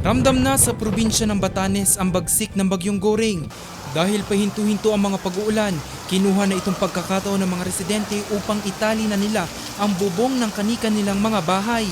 Ramdam na sa probinsya ng Batanes ang bagsik ng bagyong Goring. Dahil pahinto-hinto ang mga pag-uulan, kinuha na itong pagkakataon ng mga residente upang itali na nila ang bubong ng kanika nilang mga bahay.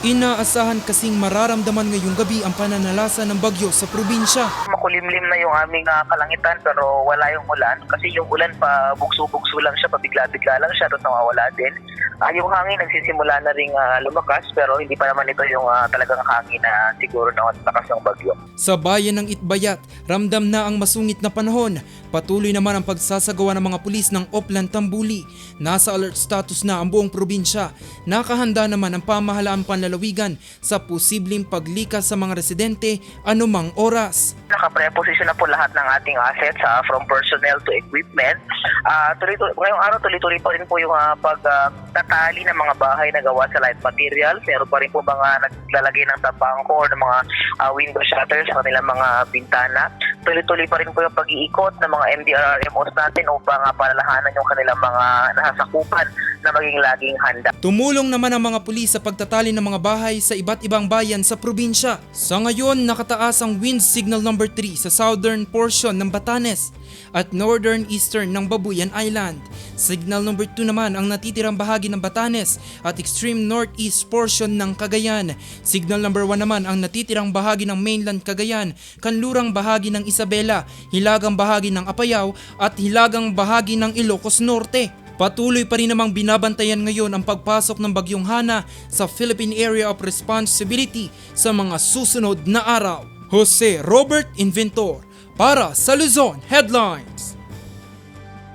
Inaasahan kasing mararamdaman ngayong gabi ang pananalasa ng bagyo sa probinsya. makulimlim na yung aming ah, kalangitan pero wala yung ulan kasi yung ulan pa bugso-bugso lang siya, pabigla-bigla lang siya tapos nawawala din. Ah, yung hangin nagsisimula na ring ah, lumakas pero hindi pa naman ito yung ah, talagang hangin na siguro na lakas ng bagyo. Sa bayan ng Itbayat, ramdam na ang masungit na panahon. Patuloy naman ang pagsasagawa ng mga pulis ng Oplan Tambuli. Nasa alert status na ang buong probinsya. Nakahanda naman ang pamahalaan panlalawigan sa posibleng paglikas sa mga residente anumang oras. Naka-preposition na po lahat ng ating assets ah, from personnel to equipment. Ah, tuloy ngayong araw tuloy-tuloy pa rin po yung ah, pagtatali ng mga bahay na gawa sa light material. Meron pa rin po mga naglalagay ng tapangko or ng mga ah, window shutters sa kanilang mga bintana. Tuloy-tuloy pa rin po yung pag-iikot ng mga MDRRMOs natin upang uh, palalahanan yung kanilang mga nasasakupan na maging laging handa. Tumulong naman ang mga pulis sa pagtatali ng mga bahay sa iba't ibang bayan sa probinsya. Sa ngayon, nakataas ang wind signal number 3 sa southern portion ng Batanes at northern eastern ng Babuyan Island. Signal number 2 naman ang natitirang bahagi ng Batanes at extreme northeast portion ng Cagayan. Signal number 1 naman ang natitirang bahagi ng mainland Cagayan, kanlurang bahagi ng Isabela, hilagang bahagi ng Apayao at hilagang bahagi ng Ilocos Norte. Patuloy pa rin namang binabantayan ngayon ang pagpasok ng Bagyong Hana sa Philippine Area of Responsibility sa mga susunod na araw. Jose Robert Inventor para sa Luzon Headlines.